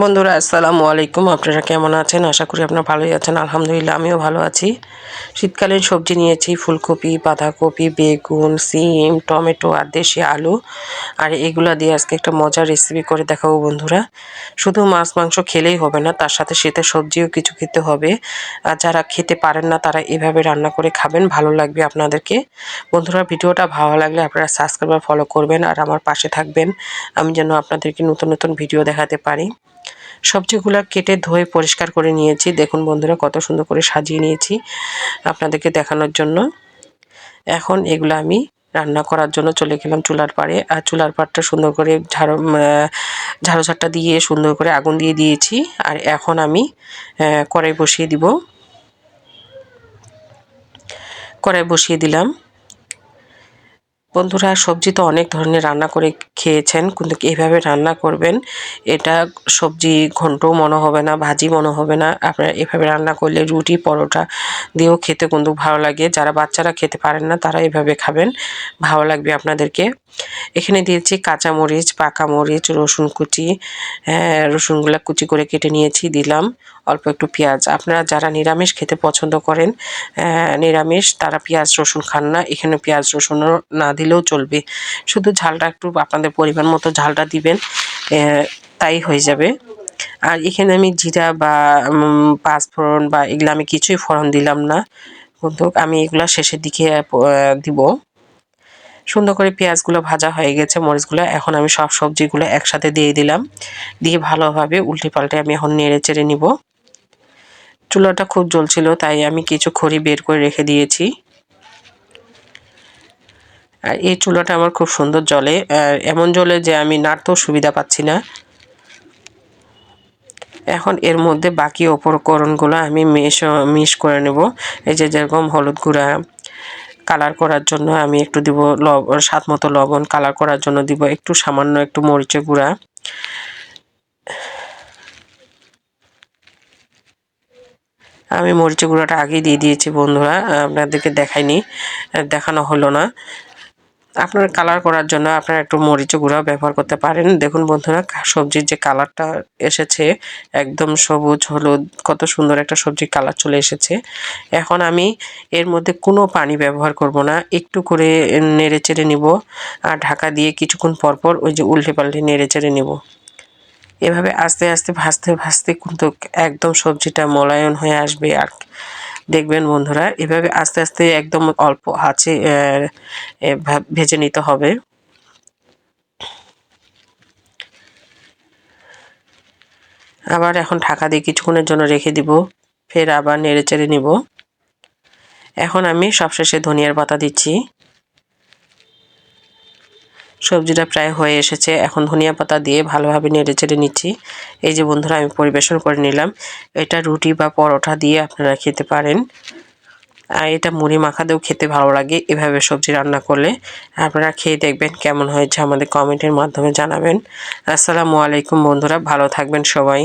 বন্ধুরা, আসসালামু আলাইকুম। আপনারা কেমন আছেন? আশা করি আপনারা ভালোই আছেন। আলহামদুলিল্লাহ, আমিও ভালো আছি। শীতকালীন সবজি নিয়েছি, ফুলকপি, বাঁধাকপি, বেগুন, সিম, টমেটো আর দেশি আলু। আর এগুলা দিয়ে আজকে একটা মজার রেসিপি করে দেখাবো বন্ধুরা। শুধু মাছ, মাংস খেলেই হবে না, তার সাথে শীতের সবজিও কিছু খেতে হবে। আর যারা খেতে পারেন না, তারা এভাবে রান্না করে খাবেন, ভালো লাগবে আপনাদেরকে। বন্ধুরা, ভিডিওটা ভালো লাগলে আপনারা সাবস্ক্রাইব ফলো করবেন, আর আমার পাশে থাকবেন। আমি যেন আপনাদেরকে নতুন নতুন ভিডিও দেখাতে পারি। সবজিগুলো কেটে ধুয়ে পরিষ্কার করে নিয়েছি। দেখুন বন্ধুরা, কত সুন্দর করে সাজিয়ে নিয়েছি আপনাদেরকে দেখানোর জন্য। এখন এগুলো আমি রান্না করার জন্য চলে গেলাম চুলার পাড়ে। আর চুলার পাড়টা সুন্দর করে ঝাড়ু ঝাড়ু ঝাড়টা দিয়ে সুন্দর করে আগুন দিয়ে দিয়েছি। আর এখন আমি কড়াই বসিয়ে দিব। কড়াই বসিয়ে দিলাম। বন্ধুরা, সবজি তো অনেক ধরনের রান্না করে খেয়েছেন, কিন্তু এইভাবে রান্না করবেন, এটা সবজি ঘন্টও মনে হবে না, ভাজি মনে হবে না। আপনারা এভাবে রান্না করলে রুটি, পরোটা দিয়েও খেতে কিন্তু ভালো লাগে। যারা বাচ্চারা খেতে পারেন না, তারা এভাবে খাবেন, ভালো লাগবে আপনাদেরকে। এখানে দিয়েছি কাঁচা মরিচ পাকা মরিচ, রসুন কুচি হ্যাঁ রসুনগুলো কুচি করে কেটে নিয়েছি, দিলাম অল্প একটু পেঁয়াজ। আপনারা যারা নিরামিষ খেতে পছন্দ করেন নিরামিষ, তারা পেঁয়াজ, রসুন খান না। এখানে পেঁয়াজ, রসুনও না দিলেও চলবে। শুধু ঝালটা একটু আপনাদের পরিমাণ মতো ঝালটা দিবেন তাই হয়ে যাবে। আর এখানে আমি জিরা বা পাঁচফোড়ন বা এগুলো আমি কিছুই ফোড়ন দিলাম না। কিন্তু আমি এগুলো শেষের দিকে দিব। সুন্দর করে পেঁয়াজগুলো ভাজা হয়ে গেছে, মরিচগুলো। এখন আমি সব সবজিগুলো একসাথে দিয়ে দিলাম। দিয়ে ভালোভাবে উল্টে পাল্টে আমি এখন নেড়ে চেড়ে নিব। চুলাটা খুব জ্বলছিল, তাই আমি কিছু খড়ি বের করে রেখে দিয়েছি। আর এই চুলাটা আমার খুব সুন্দর জলে এমন জলে যে আমি নাড়তেও সুবিধা পাচ্ছি না। এখন এর মধ্যে বাকি উপকরণগুলো আমি মিশ মিশ করে নেব। এই যে যেরকম হলুদ গুঁড়া কালার করার জন্য আমি একটু দিব লব, স্বাদ মতো লবণ কালার করার জন্য দিব একটু সামান্য একটু মরিচে গুঁড়া। আমি মরিচে গুঁড়াটা আগেই দিয়ে দিয়েছি বন্ধুরা, আপনাদেরকে দেখাইনি, দেখানো হলো না। আপনার কালার করার জন্য আপনারা একটু মরিচ গুঁড়াও ব্যবহার করতে পারেন। দেখুন বন্ধুরা, সবজির যে কালারটা এসেছে, একদম সবুজ, হলুদ, কত সুন্দর একটা সবজির কালার চলে এসেছে। এখন আমি এর মধ্যে কোনো পানি ব্যবহার করব না, একটু করে নেড়ে চেড়ে নিব আর ঢাকা দিয়ে কিছুক্ষণ পরপর ওই যে উল্টে পাল্টে নেড়ে চেড়ে নিব। এভাবে আস্তে আস্তে ভাজতে ভাজতে কিন্তু একদম সবজিটা মলায়ন হয়ে আসবে আর দেখবেন বন্ধুরা, এভাবে আস্তে আস্তে একদম অল্প হাঁচে ভেজে নিতে হবে। আবার এখন ঢাকা দিয়ে কিছুক্ষণের জন্য রেখে দিব, ফের আবার নেড়ে চেড়ে নিব। এখন আমি সবশেষে ধনিয়ার পাতা দিচ্ছি। সবজিটা প্রায় হয়ে এসেছে। এখন ধনিয়া পাতা দিয়ে ভালোভাবে নেড়ে চেড়ে নিচ্ছি। এই যে বন্ধুরা, আমি পরিবেশন করে নিলাম। এটা রুটি বা পরোটা দিয়ে আপনারা খেতে পারেন। আর এটা মুড়ি মাখাতেও খেতে ভালো লাগে এভাবে সবজি রান্না করলে। আপনারা খেয়ে দেখবেন কেমন হয়েছে আমাদের কমেন্টের মাধ্যমে জানাবেন। আসসালামু আলাইকুম বন্ধুরা, ভালো থাকবেন সবাই।